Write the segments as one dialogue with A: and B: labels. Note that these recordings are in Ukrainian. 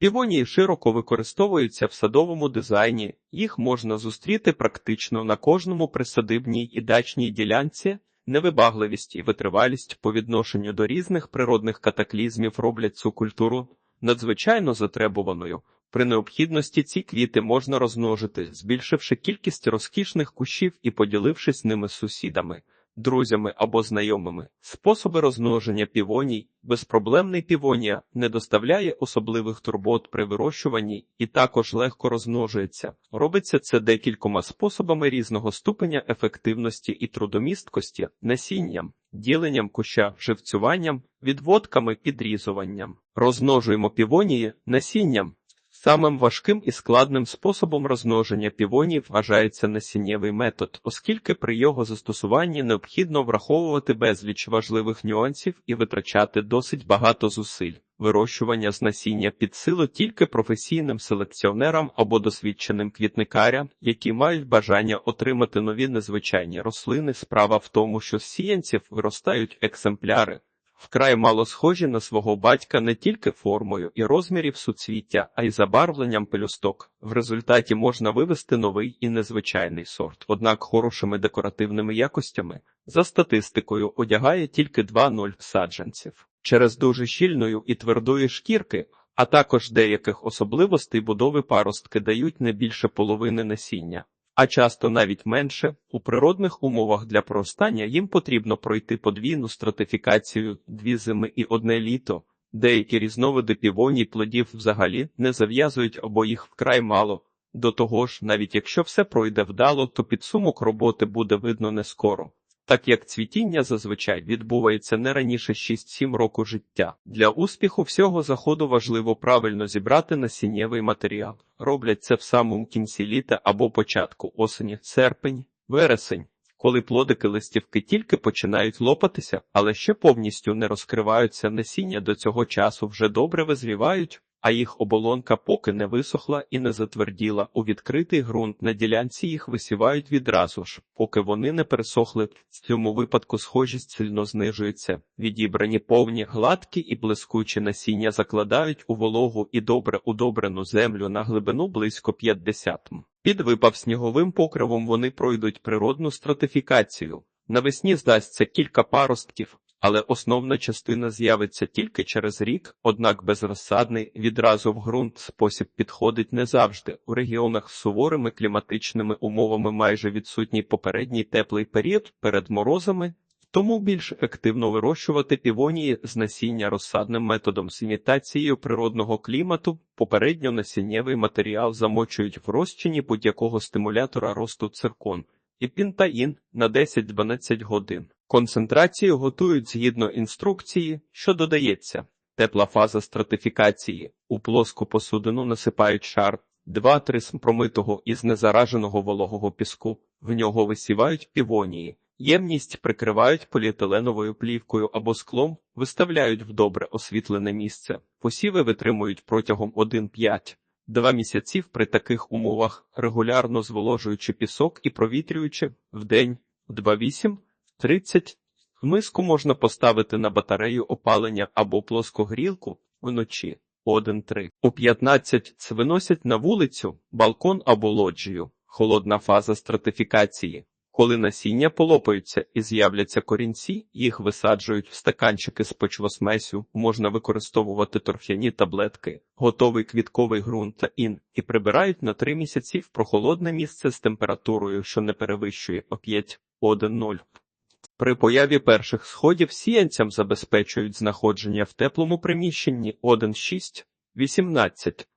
A: Півонії широко використовуються в садовому дизайні, їх можна зустріти практично на кожному присадибній і дачній ділянці. Невибагливість і витривалість по відношенню до різних природних катаклізмів роблять цю культуру надзвичайно затребуваною. При необхідності ці квіти можна розмножити, збільшивши кількість розкішних кущів і поділившись ними з сусідами, друзями або знайомими. Способи розмноження півоній безпроблемний півонія не доставляє особливих турбот при вирощуванні і також легко розмножується. Робиться це декількома способами різного ступеня ефективності і трудомісткості, насінням, діленням куща, живцюванням, відводками, підрізуванням. Розмножуємо півонії насінням. Самим важким і складним способом розмноження півонів вважається насіннєвий метод, оскільки при його застосуванні необхідно враховувати безліч важливих нюансів і витрачати досить багато зусиль. Вирощування з насіння під силу тільки професійним селекціонерам або досвідченим квітникарям, які мають бажання отримати нові незвичайні рослини. Справа в тому, що з сіянців виростають екземпляри, вкрай мало схожі на свого батька не тільки формою і розмірів суцвіття, а й забарвленням пелюсток. В результаті можна вивести новий і незвичайний сорт, однак хорошими декоративними якостями за статистикою одягає тільки 2-0 саджанців. Через дуже щільною і твердої шкірки, а також деяких особливостей будови паростки дають не більше половини насіння а часто навіть менше. У природних умовах для проростання їм потрібно пройти подвійну стратифікацію дві зими і одне літо. Деякі різновиди півоній плодів взагалі не зав'язують або їх вкрай мало. До того ж, навіть якщо все пройде вдало, то підсумок роботи буде видно не скоро так як цвітіння зазвичай відбувається не раніше 6-7 року життя. Для успіху всього заходу важливо правильно зібрати насіннєвий матеріал. Роблять це в самому кінці літа або початку осені, серпень, вересень. Коли плодики листівки тільки починають лопатися, але ще повністю не розкриваються насіння до цього часу вже добре визрівають, а їх оболонка поки не висохла і не затверділа. У відкритий ґрунт на ділянці їх висівають відразу ж, поки вони не пересохли. В цьому випадку схожість сильно знижується. Відібрані повні, гладкі і блискучі насіння закладають у вологу і добре удобрену землю на глибину близько 50 м. Під випав сніговим покривом вони пройдуть природну стратифікацію. Навесні здасться кілька паростків, але основна частина з'явиться тільки через рік, однак безрозсадний відразу в ґрунт спосіб підходить не завжди. У регіонах з суворими кліматичними умовами майже відсутній попередній теплий період перед морозами. Тому більш ефективно вирощувати півонії з насіння розсадним методом з імітацією природного клімату, попередньо насіннєвий матеріал замочують в розчині будь-якого стимулятора росту циркон і пінтаїн на 10-12 годин. Концентрацію готують згідно інструкції, що додається. Тепла фаза стратифікації. У плоску посудину насипають шар 2-3 см промитого із незараженого вологого піску. В нього висівають півонії. Ємність прикривають поліетиленовою плівкою або склом, виставляють в добре освітлене місце. Посіви витримують протягом 1-5. Два місяців при таких умовах, регулярно зволожуючи пісок і провітрюючи вдень 2-8 30 миску можна поставити на батарею опалення або плоскогрілку вночі 1-3. У 15 виносять на вулицю, балкон або лоджію. Холодна фаза стратифікації. Коли насіння полопаються і з'являться корінці, їх висаджують в стаканчики з почвосмесю, можна використовувати торфяні таблетки, готовий квітковий ґрунт та ін, і прибирають на 3 місяці в прохолодне місце з температурою, що не перевищує 5 1-0. При появі перших сходів сіянцям забезпечують знаходження в теплому приміщенні 1,6, 18.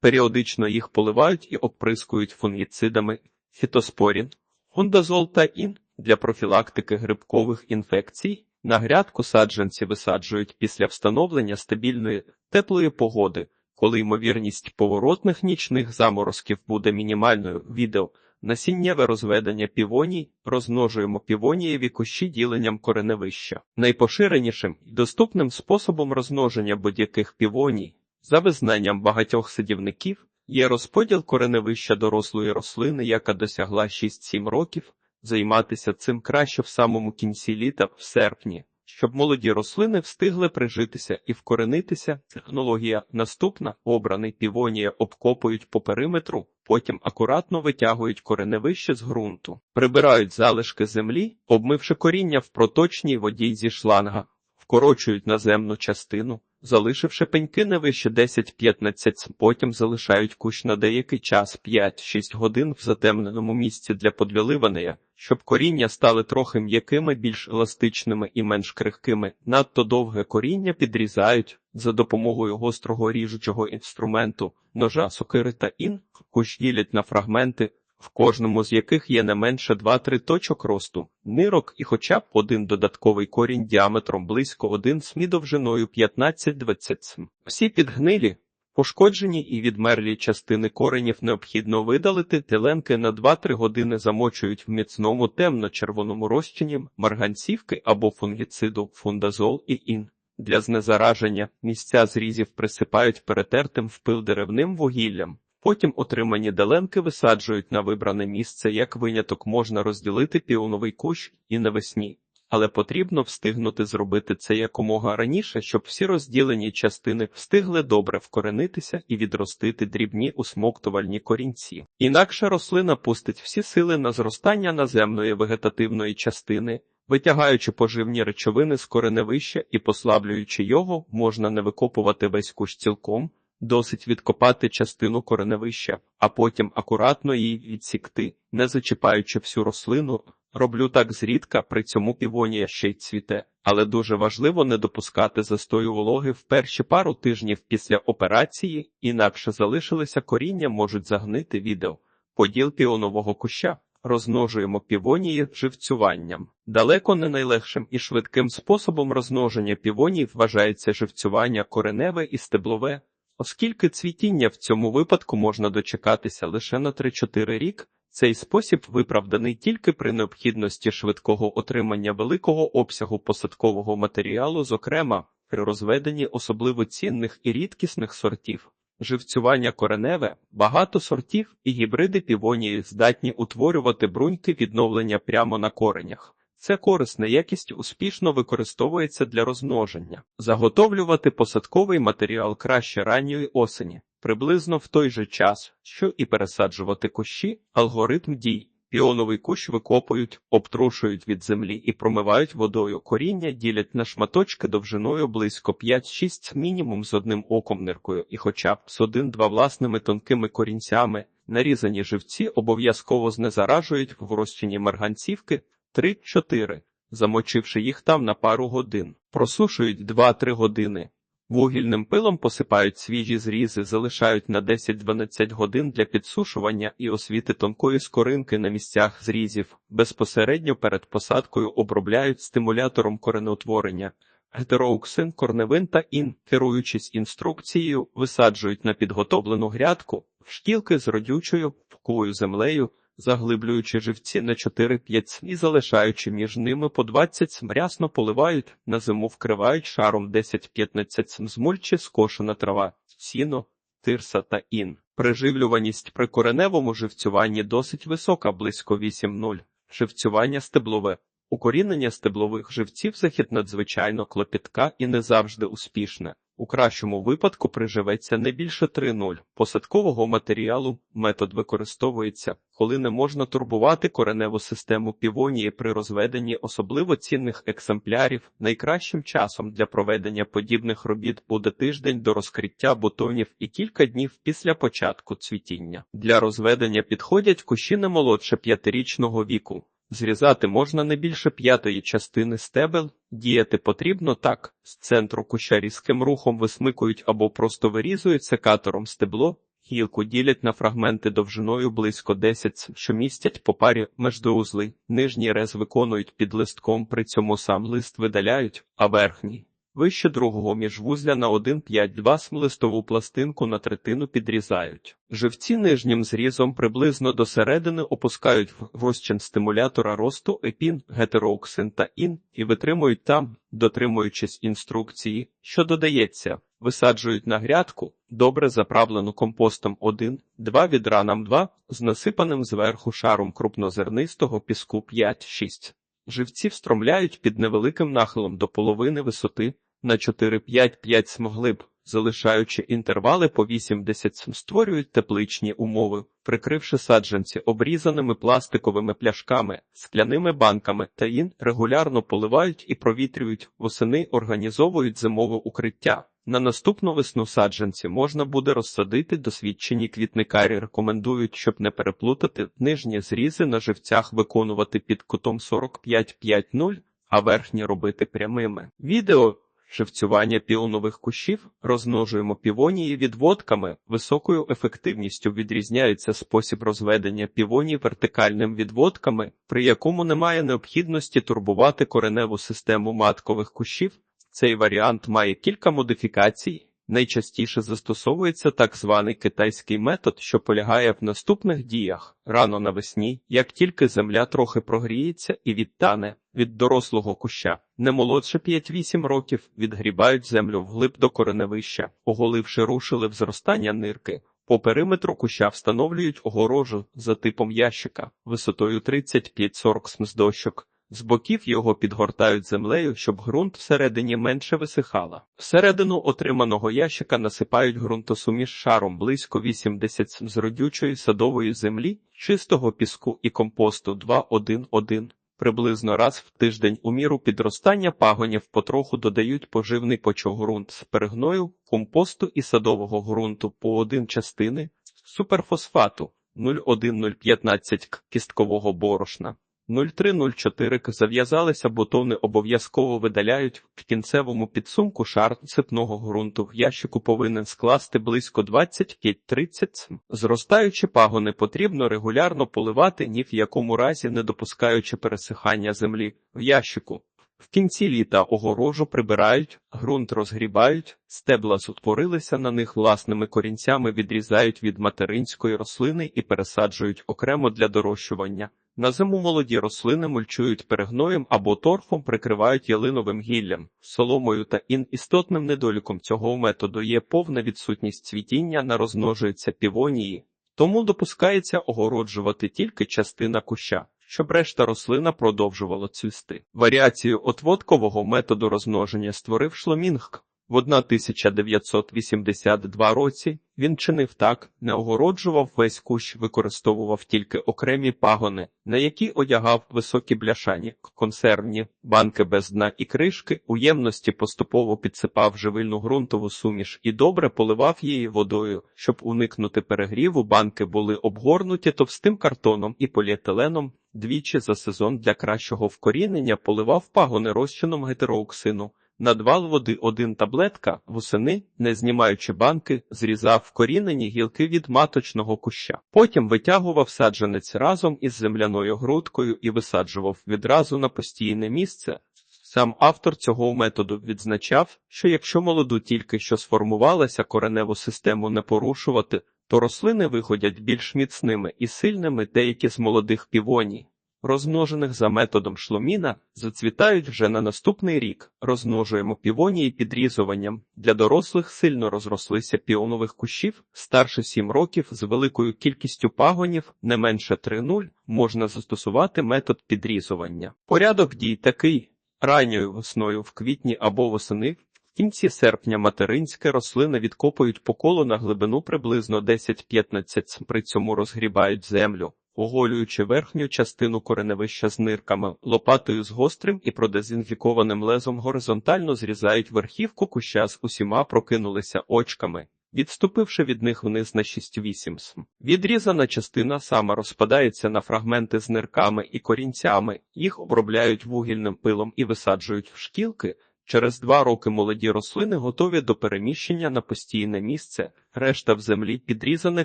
A: Періодично їх поливають і оприскують фунгіцидами фітоспорін, гундазол та ін для профілактики грибкових інфекцій. На грядку саджанці висаджують після встановлення стабільної теплої погоди, коли ймовірність поворотних нічних заморозків буде мінімальною. Відео Насіннєве розведення півоній розмножуємо півонієві кущі діленням кореневища. Найпоширенішим і доступним способом розмноження будь-яких півоній, за визнанням багатьох садівників, є розподіл кореневища дорослої рослини, яка досягла 6-7 років, займатися цим краще в самому кінці літа, в серпні, щоб молоді рослини встигли прижитися і вкоренитися. Технологія наступна обраний півонія обкопують по периметру, потім акуратно витягують кореневище з ґрунту, прибирають залишки землі, обмивши коріння в проточній воді зі шланга, вкорочують наземну частину. Залишивши пеньки не вище 10-15, потім залишають кущ на деякий час 5-6 годин в затемненому місці для подвіливання, щоб коріння стали трохи м'якими, більш еластичними і менш крихкими. Надто довге коріння підрізають за допомогою гострого ріжучого інструменту, ножа, сокири та ін, кущ ділять на фрагменти, в кожному з яких є не менше 2-3 точок росту, нирок і хоча б один додатковий корінь діаметром близько 1 см довжиною 15-20 см. Всі підгнилі, пошкоджені і відмерлі частини коренів необхідно видалити, теленки на 2-3 години замочують в міцному темно-червоному розчині марганцівки або фунгіциду, фундазол і ін. Для знезараження місця зрізів присипають перетертим в пил деревним вугіллям. Потім отримані деленки висаджують на вибране місце, як виняток можна розділити піоновий кущ і навесні, але потрібно встигнути зробити це якомога раніше, щоб всі розділені частини встигли добре вкоренитися і відростити дрібні усмоктувальні корінці. Інакше рослина пустить всі сили на зростання наземної вегетативної частини. Витягаючи поживні речовини з кореневища і послаблюючи його, можна не викопувати весь кущ цілком, Досить відкопати частину кореневища, а потім акуратно її відсікти, не зачіпаючи всю рослину. Роблю так зрідка, при цьому півонія ще й цвіте, але дуже важливо не допускати застою вологи в перші пару тижнів після операції, інакше залишилися коріння можуть загнити відео. Поділ піонового куща розмножуємо півонії живцюванням. Далеко не найлегшим і швидким способом розмноження півоній вважається живцювання кореневе і стеблове. Оскільки цвітіння в цьому випадку можна дочекатися лише на 3-4 рік, цей спосіб виправданий тільки при необхідності швидкого отримання великого обсягу посадкового матеріалу, зокрема при розведенні особливо цінних і рідкісних сортів. Живцювання кореневе, багато сортів і гібриди півонії здатні утворювати бруньки відновлення прямо на коренях. Це корисна якість успішно використовується для розмноження. Заготовлювати посадковий матеріал краще ранньої осені, приблизно в той же час, що і пересаджувати кущі, алгоритм дій. Піоновий кущ викопують, обтрушують від землі і промивають водою. Коріння ділять на шматочки довжиною близько 5-6 мінімум з одним оком ниркою і хоча б з один-два власними тонкими корінцями. Нарізані живці обов'язково знезаражують в розчині марганцівки, Три-чотири, замочивши їх там на пару годин, просушують два-три години. Вугільним пилом посипають свіжі зрізи, залишають на 10-12 годин для підсушування і освіти тонкої скоринки на місцях зрізів, безпосередньо перед посадкою обробляють стимулятором коренеутворення. Гетероуксин, корневин та ін, керуючись інструкцією, висаджують на підготовлену грядку в шкілки з родючою пухкою землею заглиблюючи живці на 4-5 см і залишаючи між ними по 20 см, рясно поливають, на зиму вкривають шаром 10-15 см скошена трава, сіно, тирса та ін. Приживлюваність при кореневому живцюванні досить висока, близько 8-0. Живцювання стеблове. Укорінення стеблових живців захід надзвичайно клопітка і не завжди успішне. У кращому випадку приживеться не більше 3-0. Посадкового матеріалу метод використовується, коли не можна турбувати кореневу систему півонії при розведенні особливо цінних екземплярів. Найкращим часом для проведення подібних робіт буде тиждень до розкриття бутонів і кілька днів після початку цвітіння. Для розведення підходять кущі не молодше п'ятирічного віку. Зрізати можна не більше п'ятої частини стебел, діяти потрібно так, з центру куща різким рухом висмикують або просто вирізують секатором стебло, гілку ділять на фрагменти довжиною близько 10, що містять по парі междоузли, нижній рез виконують під листком, при цьому сам лист видаляють, а верхній Вище другого міжвузля на 1,5-2 смлистову пластинку на третину підрізають. Живці нижнім зрізом приблизно до середини опускають в розчин стимулятора росту епін, гетерооксин та ін і витримують там, дотримуючись інструкції, що додається, висаджують на грядку, добре заправлену компостом 1, 2 відра нам 2 з насипаним зверху шаром крупнозернистого піску 5-6. Живці встромляють під невеликим нахилом до половини висоти на 4-5-5 смоглиб, залишаючи інтервали по 80 см, створюють тепличні умови, прикривши саджанці обрізаними пластиковими пляшками, скляними банками та ін регулярно поливають і провітрюють, восени організовують зимове укриття. На наступну весну саджанці можна буде розсадити досвідчені квітникарі. Рекомендують, щоб не переплутати нижні зрізи на живцях виконувати під кутом 45-5-0, а верхні робити прямими. Відео Живцювання піонових кущів розмножуємо півонії відводками. Високою ефективністю відрізняється спосіб розведення півоній вертикальним відводками, при якому немає необхідності турбувати кореневу систему маткових кущів. Цей варіант має кілька модифікацій. Найчастіше застосовується так званий китайський метод, що полягає в наступних діях рано навесні, як тільки земля трохи прогріється і відтане від дорослого куща, не молодше 5-8 років відгрібають землю вглиб до кореневища, оголивши рушили в зростання нирки. По периметру куща встановлюють огорожу за типом ящика висотою 35-40 см з дощок. З боків його підгортають землею, щоб ґрунт всередині менше висихала. Всередину отриманого ящика насипають ґрунтосуміш шаром близько 80 см з родючої садової землі, чистого піску і компосту 2-1-1. Приблизно раз в тиждень у міру підростання пагонів потроху додають поживний почогрунт з перегною, компосту і садового ґрунту по один частини, суперфосфату 0,1015 к кісткового борошна. 0304 к зав'язалися бутони обов'язково видаляють в кінцевому підсумку шар сипного ґрунту в ящику повинен скласти близько 25-30 см. Зростаючі пагони потрібно регулярно поливати, ні в якому разі не допускаючи пересихання землі в ящику. В кінці літа огорожу прибирають, ґрунт розгрібають, стебла зутворилися на них власними корінцями, відрізають від материнської рослини і пересаджують окремо для дорощування. На зиму молоді рослини мульчують перегноєм або торфом, прикривають ялиновим гіллям, соломою та ін істотним недоліком цього методу є повна відсутність цвітіння, не розмножуються півонії, тому допускається огороджувати тільки частина куща. Щоб решта рослина продовжувала цвісти. Варіацію отводкового методу розмноження створив Шломінг. В 1982 році він чинив так, не огороджував весь кущ, використовував тільки окремі пагони, на які одягав високі бляшані, консервні, банки без дна і кришки, у ємності поступово підсипав живильну ґрунтову суміш і добре поливав її водою, щоб уникнути перегріву. Банки були обгорнуті товстим картоном і поліетиленом. Двічі за сезон для кращого вкорінення поливав пагони розчином гетерооксину. Надвал води один таблетка восени, не знімаючи банки, зрізав вкорінені гілки від маточного куща. Потім витягував саджанець разом із земляною грудкою і висаджував відразу на постійне місце. Сам автор цього методу відзначав, що якщо молоду тільки що сформувалася кореневу систему не порушувати, то рослини виходять більш міцними і сильними деякі з молодих півоній розмножених за методом шломіна, зацвітають вже на наступний рік. Розмножуємо півонії підрізуванням. Для дорослих сильно розрослися піонових кущів, старше 7 років з великою кількістю пагонів, не менше 3-0, можна застосувати метод підрізування. Порядок дій такий: ранньою весною в квітні або восени. В кінці серпня материнське рослини відкопують по колу на глибину приблизно 10-15 при цьому розгрібають землю оголюючи верхню частину кореневища з нирками, лопатою з гострим і продезінфікованим лезом горизонтально зрізають верхівку куща з усіма прокинулися очками. Відступивши від них вниз на 6-8 см. Відрізана частина сама розпадається на фрагменти з нирками і корінцями, їх обробляють вугільним пилом і висаджують в шкілки, Через два роки молоді рослини готові до переміщення на постійне місце, решта в землі підрізане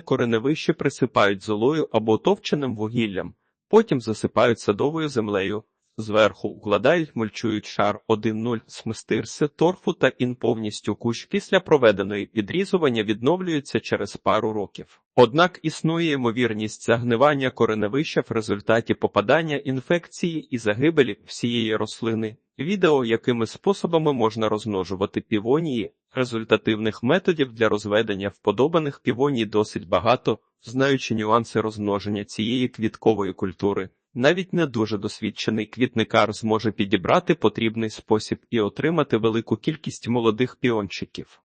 A: кореневище присипають золою або товченим вугіллям, потім засипають садовою землею. Зверху укладають, мульчують шар 1-0 смистирси, торфу та ін повністю кущ після проведеної підрізування відновлюється через пару років. Однак існує ймовірність загнивання кореневища в результаті попадання інфекції і загибелі всієї рослини. Відео, якими способами можна розмножувати півонії, результативних методів для розведення вподобаних півоній досить багато, знаючи нюанси розмноження цієї квіткової культури. Навіть не дуже досвідчений квітникар зможе підібрати потрібний спосіб і отримати велику кількість молодих піончиків.